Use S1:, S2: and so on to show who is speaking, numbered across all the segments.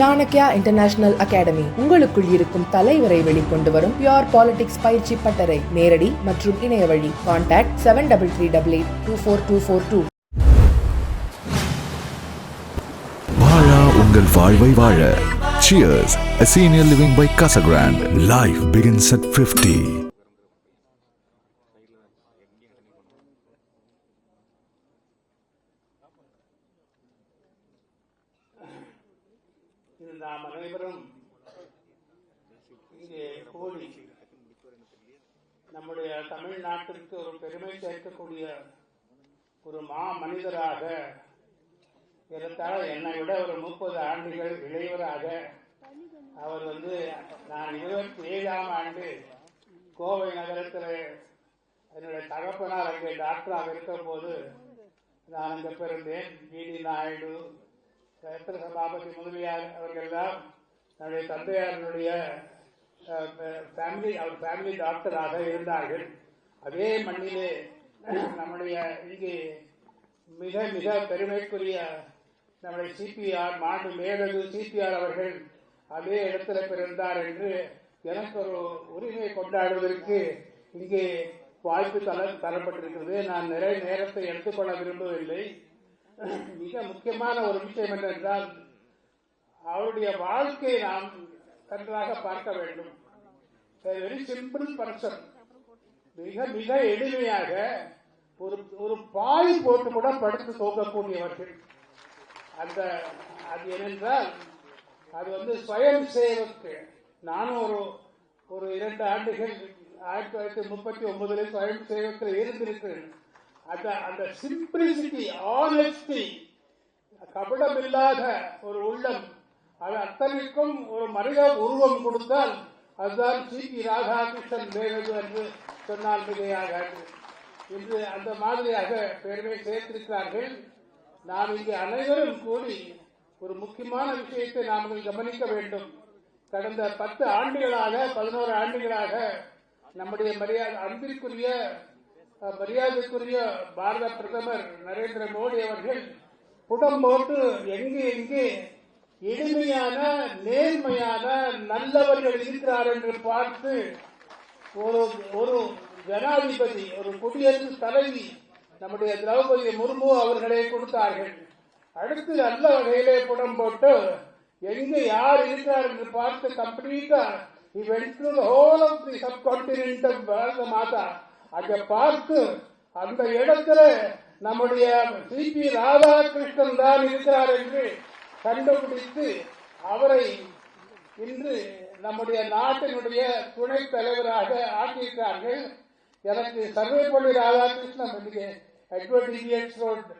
S1: Chanakya international academy உங்களுக்குள் இருக்கும் தலைவரை வெளிக்கொண்டு வரும் பியோர் பாலிடிக்ஸ் பயிற்சி பட்டறை. நேரடி மற்றும் இணைய வழி. Contact seven double three double eight two four two four two
S2: வாழா உங்கள் வாழ்வை வாழ. Cheers, a senior living by Casa Grande. Life begins at 50.
S3: இது நாம் அனைவரும் இங்கே கூடி நம்முடைய தமிழ்நாட்டிற்கு ஒரு பெருமை சேர்க்கக்கூடிய ஒரு மா மனிதராக இருந்தால் என்னை விட ஒரு முப்பது ஆண்டுகள் இளையவராக அவர் வந்து நான் இருபத்தி ஏழாம் ஆண்டு கோவை நகரத்தில் என்னுடைய தகப்பனார் அங்கே டாக்டராக இருக்கிற போது நான் அங்கே பிறந்தேன் ஜிடி நாயுடு ரத்ன சபாபதி முதலியார் அவர்கள்லாம் என்னுடைய தந்தையாருடைய ஃபேமிலி அவர் ஃபேமிலி டாக்டராக இருந்தார்கள். அதே மண்ணிலே நம்முடைய இங்கே மிக மிக பெருமைக்குரிய நம்முடைய சிபிஆர் மாண்டு மேலது சிபிஆர் அவர்கள் அதே இடத்துல பிறந்தார் என்று எனக்கு ஒரு உரிமை கொண்டாடுவதற்கு இங்கே வாய்ப்பு தர தரப்பட்டிருக்கிறது. நான் நிறைய நேரத்தை எடுத்துக்கொள்ள விரும்பவில்லை. மிக முக்கியமான ஒரு விஷயம் என்னவென்றால் அவருடைய வாழ்க்கையை நாம் நன்றாக பார்க்க வேண்டும். வெரி சிம்பிள் பர்சன் மிக மிக எளிமையாக ஒரு ஒரு பாய் போட்டு கூட படுத்து தூக்கக்கூடியவர்கள் அந்த அது ஏனென்றால் அது வந்து ஸ்வயம் சேவக்கு. நானும் ஒரு ஒரு இரண்டு ஆண்டுகள் ஆயிரத்தி தொள்ளாயிரத்தி முப்பத்தி ஒன்பதுல ஸ்வயம் சேவக்கில் இருந்திருக்கிறேன். அந்த அந்த சிம்பிளிசிட்டி ஆனஸ்டி கபடமில்லாத ஒரு உள்ளம். அது அத்தனைக்கும் ஒரு மனித உருவம் கொடுத்தால் அதுதான் சி. பி. ராதாகிருஷ்ணன் மேலது என்று சொன்னால் மிகையாகாது. இன்று அந்த மாதிரியாக பெருமை சேர்த்திருக்கிறார்கள். நாம் இங்கு அனைவரும் கூடி ஒரு முக்கியமான விஷயத்தை நாம் கவனிக்க வேண்டும். கடந்த பத்து ஆண்டுகளாக பதினோரு ஆண்டுகளாக நம்முடைய மரியாதை அன்பிற்குரிய மரியாதைக்குரிய பாரத பிரதமர் நரேந்திர மோடி அவர்கள் புடம் போட்டு எங்கே எங்கே எளிமையான நேர்மையான நல்லவர்கள் இருக்கிறார் என்று பார்த்து ஒரு ஒரு ஜனாதிபதி ஒரு குடியரசு தலைவி நம்முடைய திரௌபதி முர்மு அவர்களை கொடுத்தார்கள். அடுத்து நல்ல வகையிலே புடம் போட்டு எங்கே யார் இருக்கிறார் என்று பார்த்து கம்ப்ளீட்டா he went through the whole of பாரத மாதா. அதை பார்த்து அந்த இடத்துல நம்முடைய சிபி ராதாகிருஷ்ணன் தான் இருக்கிறார் என்று கண்டுபிடித்து அவரை இன்று நம்முடைய நாட்டினுடைய துணைத் தலைவராக ஆக்கியிருக்கிறார்கள். எனக்கு சர்வேப்பள்ளி ராதாகிருஷ்ணன் இங்கே ரோட்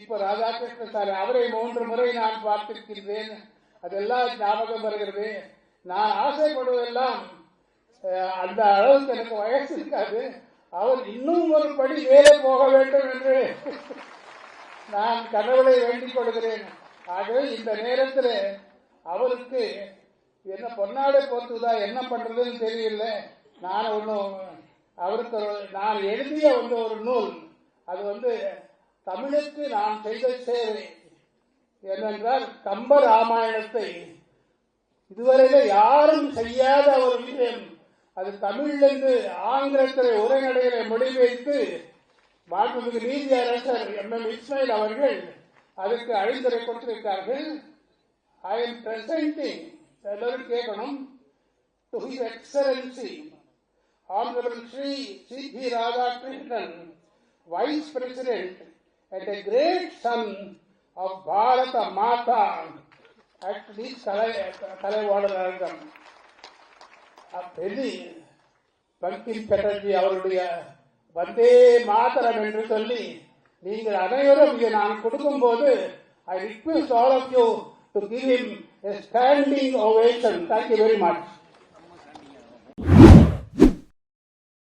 S3: இப்ப ராதாகிருஷ்ணன் சார் அவரை மூன்று முறை நான் பார்த்திருக்கின்றேன். அதெல்லாம் ஞாபகம் வருகிறது. நான் ஆசைப்படுவதெல்லாம் அந்த அளவுக்கு எனக்கு வயசு இருக்காது. அவர் இன்னும் ஒரு படி மேலே போக வேண்டும் என்று நான் கடவுளை வேண்டிக் கொள்கிறேன். ஆகவே இந்த நேரத்தில் அவருக்கு என்ன பொன்னாடை போத்துதா என்ன பண்றதுன்னு தெரியல. நான் ஒன்றும் அவருக்கு நான் எழுதிய வந்து ஒரு நூல். அது வந்து தமிழுக்கு நான் செய்த சேவை என்னென்றால் கம்ப ராமாயணத்தை. இதுவரையில யாரும் செய்யாத ஒரு விஷயம். அது தமிழிலிருந்து ஆங்கிலத்திலே உரைநடைகளை மொழிபெயர்த்து மாண்புமிகு நீதி அரசர் எம். எம். இஸ்மாயில் அவர்கள் அதுக்கு அழிந்துரை கொடுத்திருக்கார்கள் ஐ எம் பிரசன்டிங் எல்லோரும் கேட்கணும். To his excellency Radha Krishnan vice president at a great son of Bharat மாதான் at the தலை தலைவாளர் அரசன் அப்படி பங்கிம் சட்டர்ஜி அவருடைய வந்தே மாதரம் என்று சொல்லி நீங்கள் அனைவரும் இங்கே நான் கொடுக்கும்போது I request all of you to give him standing ovation thank you very much